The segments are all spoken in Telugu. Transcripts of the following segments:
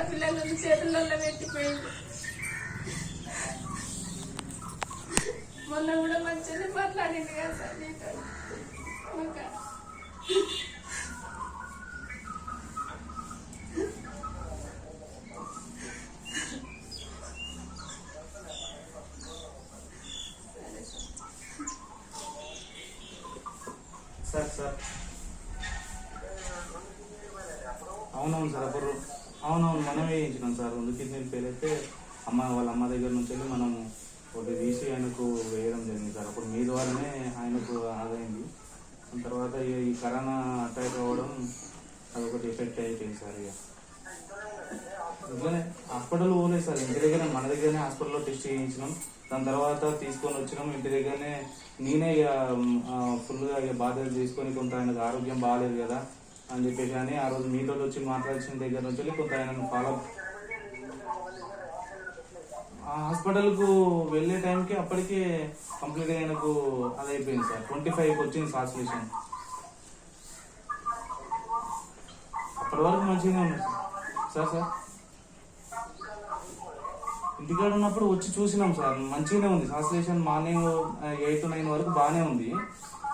ఆడపిల్లలను చేతులలో పెట్టిపోయింది. మొన్న కూడా మంచిగా మాట్లాడింది కదా సార్ నీతో. Sir sir. అవునవును సార్ అప్పుడు అవునవును మనమే వేయించినాం సార్. రెండు కిడ్నీలు ఫెయిల్ అయితే అమ్మ వాళ్ళ అమ్మ దగ్గర నుంచి వెళ్ళి మనం ఒకటి తీసి ఆయనకు వేయడం జరిగింది సార్. అప్పుడు మీ ద్వారానే ఆయనకు ఆదైంది దాని తర్వాత ఈ ఈ కరోనా అటాక్ అవ్వడం అదొకటి ఎఫెక్ట్ అయిపోయింది సార్ ఇక. ఇట్లనే హాస్పిటల్ పోలేదు సార్. ఇంటి దగ్గర మన దగ్గరనే హాస్పిటల్లో టెస్ట్ చేయించినాం. దాని తర్వాత తీసుకొని వచ్చినాం. ఇంటి దగ్గరనే నేనే ఇక ఫుల్గా ఇక బాధ్యత తీసుకొని కొంత ఆయనకు ఆరోగ్యం బాగాలేదు కదా. అని చెప్పేసి అని ఆ రోజు మీతో వచ్చి మాట్లాడిన దగ్గర నుంచి వెళ్ళి కొంత ఆయన ఫాలో ఆ హాస్పిటల్కు వెళ్ళే టైంకి అప్పటికే కంప్లీట్గా ఆయనకు అది అయిపోయింది సార్. ట్వంటీ ఫైవ్కి వచ్చింది సాచులేషన్ అప్పటి వరకు మంచిగానే ఉంది సార్. Sir sir. ఇంటికాడ ఉన్నప్పుడు వచ్చి చూసినాం సార్. మంచిగానే ఉంది. సాచులేషన్ మార్నింగ్ ఎయిట్ టు నైన్ వరకు బాగానే ఉంది.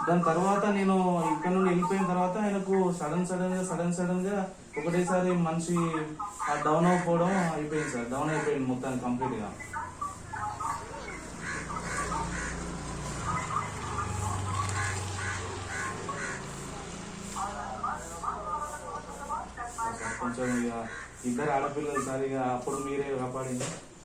దాని తర్వాత నేను ఇక్కడ నుండి వెళ్ళిపోయిన తర్వాత ఆయనకు సడన్ సడన్గా సడన్ సడన్గా ఒకటేసారి మనిషి డౌన్ అయిపోవడం అయిపోయింది సార్. డౌన్ అయిపోయింది మొత్తానికి కంప్లీట్గా. కొంచెం ఇక ఇద్దరు ఆడపిల్లలు సార్ ఇక అప్పుడు మీరే కాపాడింది.